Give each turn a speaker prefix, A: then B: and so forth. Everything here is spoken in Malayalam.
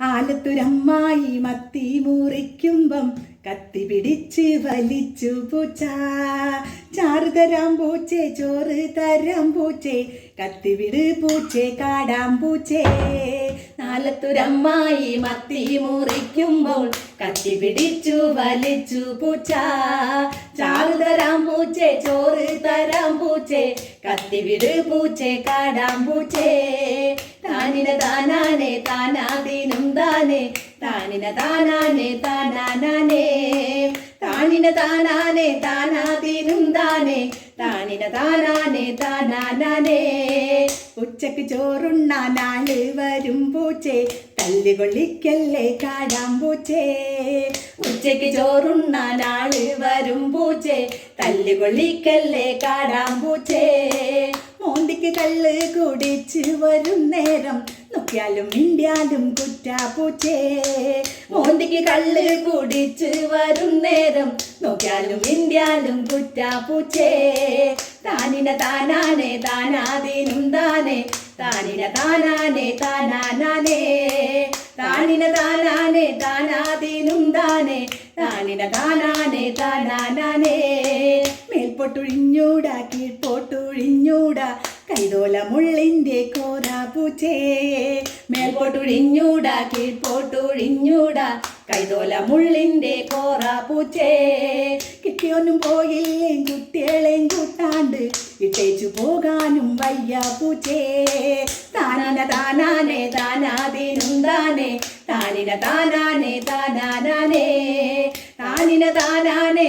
A: ആലത്തുരമ്മായി മത്തി മുറിക്കുമ്പം കത്തി പിടിച്ച് വലിച്ചു പൂച്ച. ചാറ് തരാം പൂച്ചേ ചോറ് തരാം പൂച്ചേ കത്തി വിട് പൂച്ചേ കാടാം പൂച്ചേ. നാലത്തുരമ്മായി മത്തി മുറിക്കുമ്പോൾ കത്തി പിടിച്ചു വലിച്ചു പൂച്ച. ചാറ് തരാം പൂച്ചേ ചോറ് തരാം പൂച്ചേ കത്തി വിട് പൂച്ചേ കാടാം പൂച്ചേ. താനിന താനാനെ താനിന താനാനെ താനാനാനേ. താനിന താനാനെ താനാദീനും താനേ താനിന താനാനെ താനാനാനേ. ഉച്ചയ്ക്ക് ചോറുണ്ണാൻ ആൾ വരും പൂച്ചേ. തല്ലുകൊള്ളിക്കല്ലേ കാടാം പൂച്ചേ. ഉച്ചയ്ക്ക് ചോറുണ്ണാനാൾ വരും പൂച്ചേ. തല്ലുകൊള്ളിക്കല്ലേ കാടാം പൂച്ചേ. മോന്തിക്ക് കല്ല് കുടിച്ച് വരും നേരം. നോക്കിയാലും മിണ്ടിയാലും കുറ്റാപ്പൂച്ചേ മോന്തിക്ക് കള്ള് കുടിച്ച് വരും നേരം നോക്കിയാലും മിണ്ടിയാലും കുറ്റാപ്പൂച്ചേ താനിന താനാനെ താനാദീനും താനെ താനിന താനാനെ താനാനാനേ. താനിന താനാനെ താനാദീനും താനെ താനിന താനാനെ താനാനാനേ. മേൽപോട്ടുഴിഞ്ഞൂടാ കീഴ്പോട്ടൊഴിഞ്ഞൂടാ കൈതോല മുള്ളിന്റെ പൂച്ചേ. മേൽപോട്ടൊഴിഞ്ഞൂടാ കീഴ്പോട്ടൊഴിഞ്ഞൂടാ കൈതോല മുള്ളിന്റെ കോറാ പൂച്ചേ. കിട്ടിയൊന്നും പോയില്ലേ കുട്ടികളെയും കൂട്ടാണ്ട് ഇട്ടേച്ചു പോകാനും വയ്യ പൂച്ചേ. താനാന താനാനെ താനാദീനും താനേ താനിന താനാനെ താനാനാനേ താനിന താനാനെ